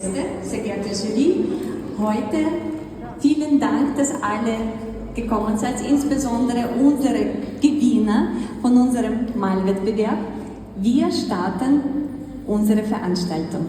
Sehr geehrte Jury, heute vielen Dank, dass alle gekommen seid, insbesondere unsere Gewinner von unserem Malwettbewerb. Wir starten unsere Veranstaltung.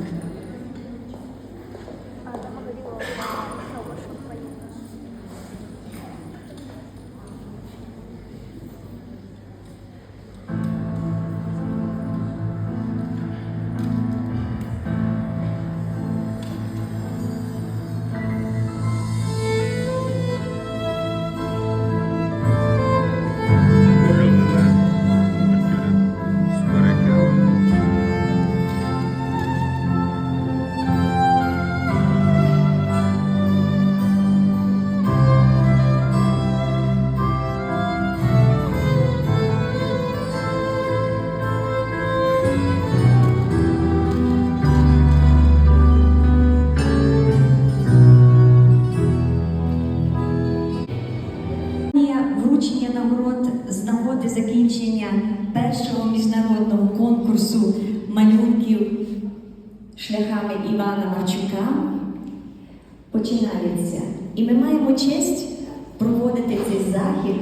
Нагоди закінчення першого міжнародного конкурсу малюнків шляхами Івана Марчука починається. І ми маємо честь проводити цей захід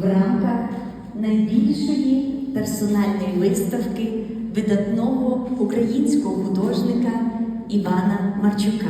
в рамках найбільшої персональної виставки видатного українського художника Івана Марчука.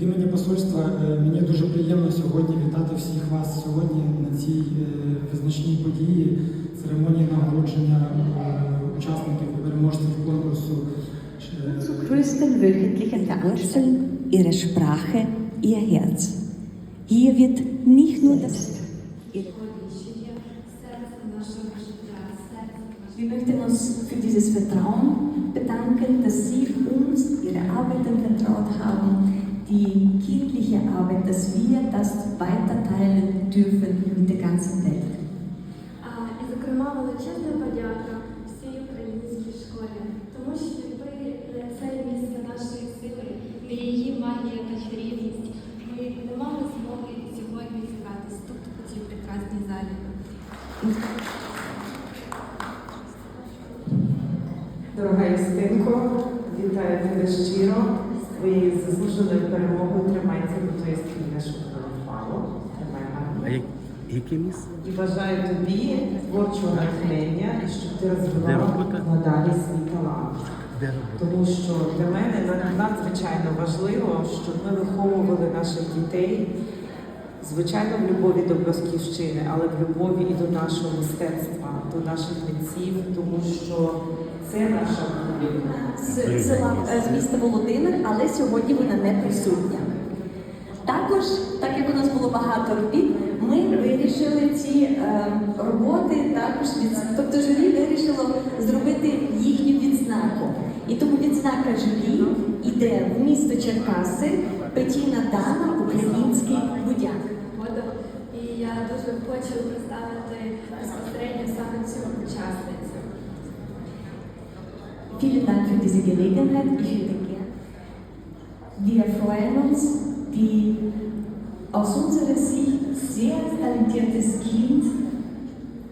Від імені посольства е, мені дуже приємно сьогодні вітати всіх вас сьогодні на цій е, визначній події, церемонії нагородження е, учасників і переможців конкурсу. е, größten wöchentlichen Veranstaltung ihre Sprache, ihr Herz. Hier wird nicht nur das Wir möchten uns für dieses Vertrauen bedanken, dass Sie uns Ihre Arbeit anvertraut haben, die kindliche Arbeit, dass wir das weiterteilen dürfen mit der ganzen Welt. І, зокрема, величезна подяка всій українській школі, тому що ви це місце нашої сили, не її магія та чарівність. Ми не мали змоги сьогодні зібратися тут у цій прекрасній залі. Дорога Юстинко, вітаю тебе щиро з твоєю заслуженою перемогою. Тримайся, бо твоє спільне, щоб не впало. Тримай гарно. Яке місце? І бажаю тобі творчого натхнення і щоб ти розвивала надалі свій талант. Тому що для мене надзвичайно важливо, щоб ми виховували наших дітей, звичайно, в любові до батьківщини, але в любові і до нашого мистецтва, до наших митців, тому що це наша. З села е, з міста Володимир, але сьогодні вона не присутня. Також, так як у нас було багато робіт, ми вирішили ці е, роботи також від тобто журі вирішило зробити їхню відзнаку. І тому відзнака журі йде в місто Черкаси, Петіна Дана, український будяк. І я дуже хочу представити Vielen Dank für diese Gelegenheit. Ich würde gerne. Wir freuen uns, die aus unserer Sicht sehr talentiertes Kind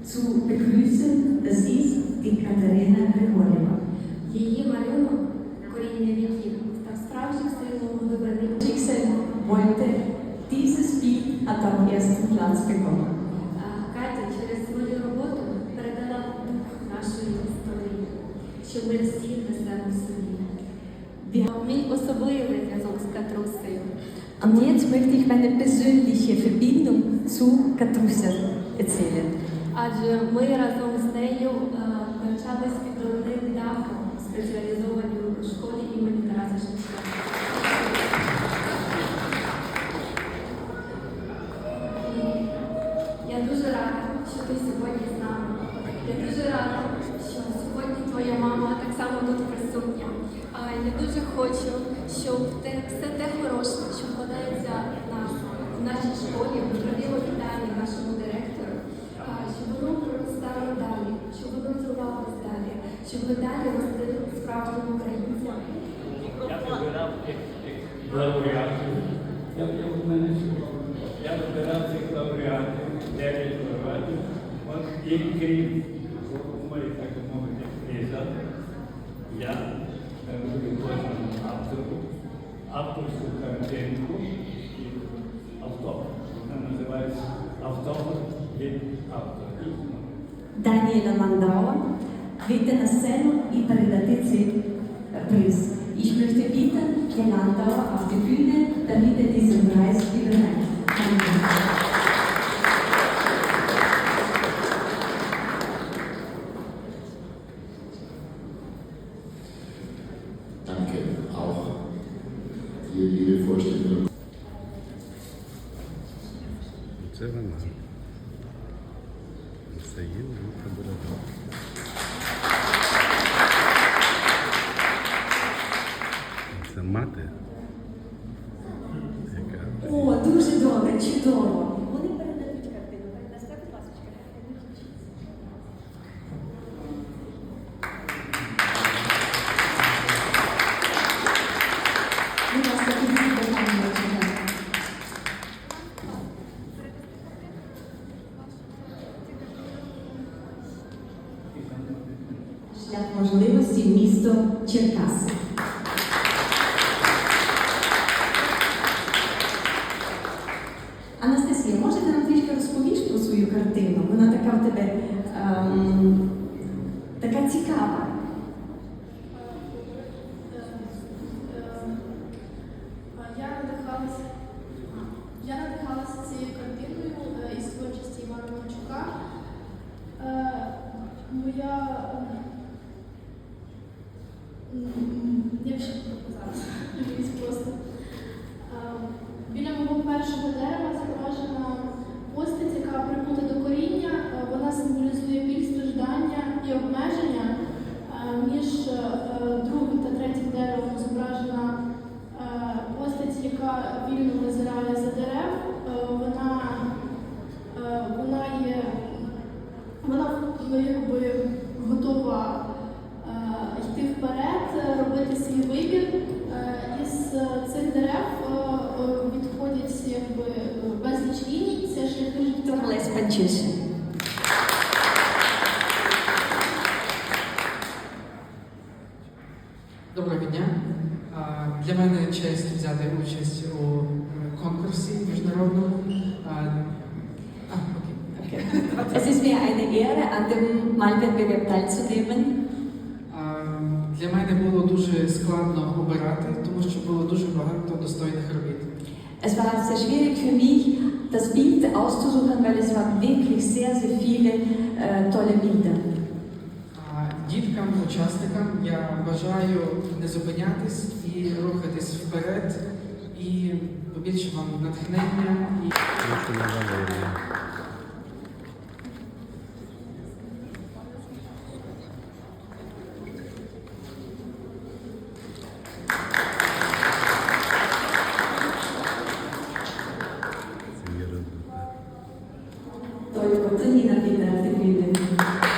zu begrüßen. Das ist die Katharina Grigoreva. Її малюнок коріння віків став справжнім символом глибини Schicksal wollte, dieses Bild hat am ersten Platz bekommen. Особливий зв'язок з Катрусею. Und jetzt möchte ich meine persönliche Verbindung zu Katrusia erzählen. Адже ми разом з нею навчалися навчались під дахом спеціалізованій школі імені Тараса Шевченка. Саме тут присутня. А я дуже хочу, щоб те все те хороше, що вкладається в нас, в нашій школі, управління вітання нашому директору, а, щоб воно проростало далі, щоб воно розвивалося далі, щоб ви далі росли справжніми українцям. Лауреатів. Я в мене Я вибирав цих лауреатів, дев'ять лауреатів. І крім Daniela Landauer bitte на сцену і передати цей Preis. Ich möchte bitten, Herr Landauer auf die Bühne, damit er diesen Preis überreicht. Danke. Danke auch dir, liebe Vorstellung. Це вона. Це є, це Моя, м, м, як ще показати, якийсь просто. Е, Біля мого першого дерева зображена постать, яка прикута до коріння. Е, Вона символізує біль страждання і обмеження. Е, Між е, другим та третім деревом зображена е, постать, яка вільно визирає за дерев. Е, Вона, е, вона є, вона ну, якби готова е, йти вперед, е, робити свій вибір. Е, Із е, цих дерев е, е, відходять якби е, безліч ліній, це шляхи життя. Лесь Доброго дня. Для мене честь взяти участь у е, конкурсі міжнародному. Es ist mir eine Ehre, an dem Malwettbewerb teilzunehmen. Для мене було дуже складно обирати, тому що було дуже багато достойних робіт. Es war sehr schwierig für mich, das Bild auszusuchen, weil es waren wirklich sehr, sehr viele äh, tolle Bilder. Діткам, учасникам я бажаю не зупинятись і рухатись вперед, і побільше вам натхнення і ചെയ്യുന്നത്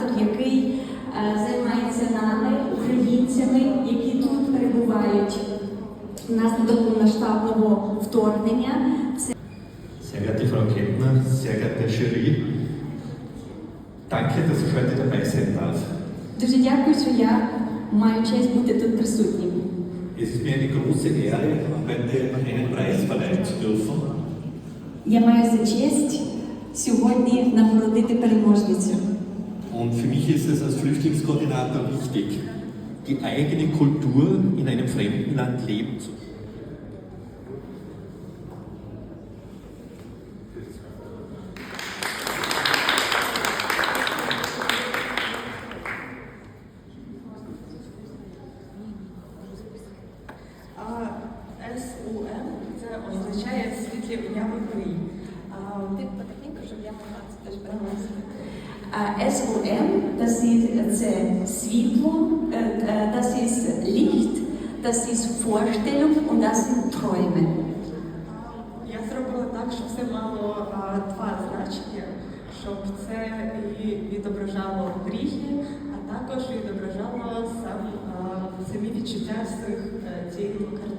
Координатор, який е, займається нами, українцями, які тут перебувають внаслідок повноштабного вторгнення. Це Sehr Frau sehr geehrte Jury, danke, dass ich heute dabei sein darf. дуже дякую, що я маю честь бути тут присутнім. Es ist mir eine große Ehre, heute einen Preis verleihen zu dürfen. Я маю за честь сьогодні нагородити переможницю. Und für mich ist es als Flüchtlingskoordinator wichtig, die eigene Kultur in einem fremden Land leben zu Äh, SOM, das ist це світло, äh, äh, das ist Licht, das ist Vorstellung und das sind Träume. Я зробила так, щоб це мало а, два значення, щоб це і відображало мрії, а також відображало сам а, самі відчуття з цих е, цієї картини.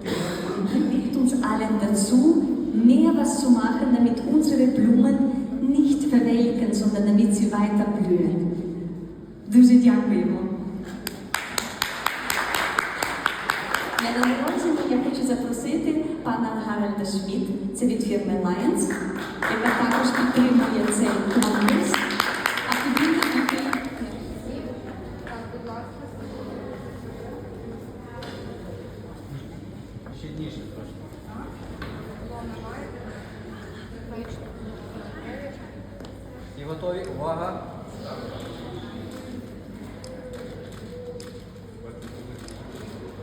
bringt uns allen dazu, mehr was zu machen, damit sie. Дуже дякуємо. Для нагородження я хочу запросити пана Гарольда Шмідт, це від фірми Lions, яка також підтримує цей конкурс. А тоді такий І готові? Увага!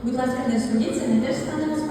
Будь ласка, не судіться, не теж стане до